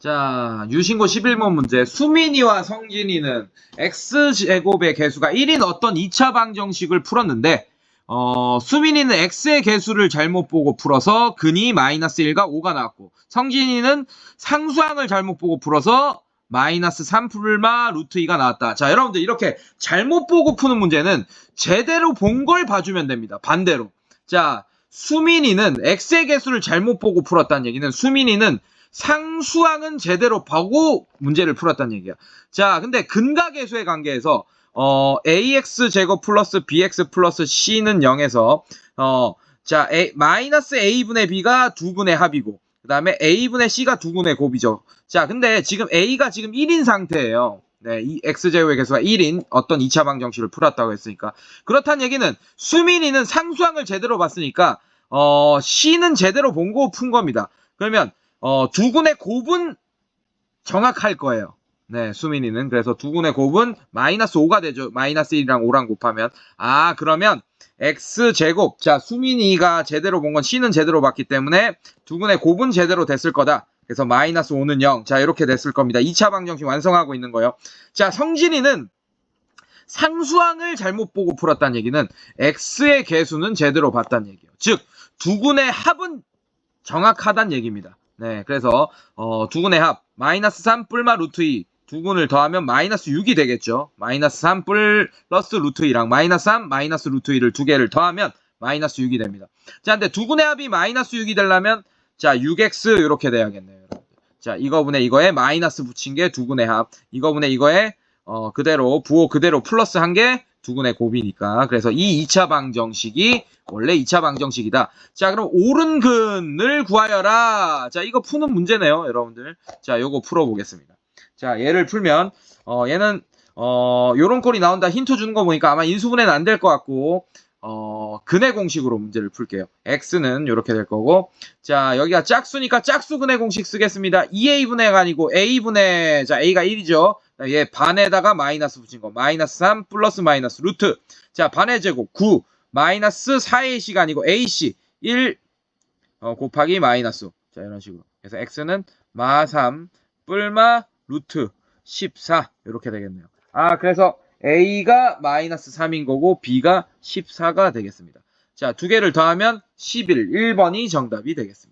자, 유신고 11번 문제. 수민이와 성진이는 x제곱의 개수가 1인 어떤 2차 방정식을 풀었는데, 어, 수민이는 x의 개수를 잘못 보고 풀어서 근이 마이너스 1과 5가 나왔고, 성진이는 상수항을 잘못 보고 풀어서 마이너스 3풀마 루트 2가 나왔다. 자, 여러분들 이렇게 잘못 보고 푸는 문제는 제대로 본 걸 봐주면 됩니다. 반대로. 자, 수민이는 x의 개수를 잘못 보고 풀었다는 얘기는 수민이는 상수항은 제대로 보고 문제를 풀었다는 얘기야. 자, 근데 근과 계수의 관계에서 어, ax 제곱 플러스 bx 플러스 c는 0에서 어, 자, a, 마이너스 a분의 b가 두 분의 합이고 그 다음에 a분의 c가 두 분의 곱이죠. 자, 근데 지금 a가 지금 1인 상태예요. 네, 이 x제곱의 개수가 1인 어떤 2차 방정식을 풀었다고 했으니까. 그렇다는 얘기는 수민이는 상수항을 제대로 봤으니까 어, c는 제대로 본 거 푼 겁니다. 그러면 어, 두 군의 곱은 정확할 거예요. 네, 수민이는. 그래서 두 군의 곱은 마이너스 5가 되죠. 마이너스 1이랑 5랑 곱하면. 아, 그러면 x제곱. 자, 수민이가 제대로 본 건 c는 제대로 봤기 때문에 두 군의 곱은 제대로 됐을 거다. 그래서 마이너스 5는 0. 자, 이렇게 됐을 겁니다. 2차 방정식 완성하고 있는 거예요. 자, 성진이는 상수항을 잘못 보고 풀었다는 얘기는 x의 개수는 제대로 봤다는 얘기예요. 즉, 두 군의 합은 정확하다는 얘기입니다. 네, 그래서 어, 두 군의 합 마이너스 3 뿔마 루트 2 두 군을 더하면 마이너스 6이 되겠죠. 마이너스 3 플러스 루트 2랑 마이너스 3 마이너스 루트 2를 두 개를 더하면 마이너스 6이 됩니다. 자, 근데 두 군의 합이 마이너스 6이 되려면 자 6x 이렇게 돼야겠네요. 여러분들. 자, 이거분의 이거에 마이너스 붙인 게 두 군의 합. 이거분의 이거에 어, 그대로 부호 그대로 플러스 한게 두군의 곱이니까. 그래서 이 2차 방정식이 원래 2차 방정식이다. 자, 그럼 오른근을 구하여라. 자, 이거 푸는 문제네요, 여러분들. 자, 요거 풀어보겠습니다. 자, 얘를 풀면, 어, 얘는, 어, 요런 꼴이 나온다 힌트 주는 거 보니까 아마 인수분해는 안 될 것 같고, 어, 근의 공식으로 문제를 풀게요. x는 이렇게 될 거고, 자, 여기가 짝수니까 짝수 근의 공식 쓰겠습니다. 2a분의가 아니고 a분의, 자, a가 1이죠. 얘 반에다가 마이너스 붙인 거. 마이너스 3 플러스 마이너스 루트. 자, 반의 제곱 9. 마이너스 4ac가 아니고 ac 1 어, 곱하기 마이너스. 자, 이런 식으로. 그래서 x는 마3 뿔마 루트 14 이렇게 되겠네요. 아, 그래서 a가 마이너스 3인 거고 b가 14가 되겠습니다. 자, 두 개를 더하면 11. 1번이 정답이 되겠습니다.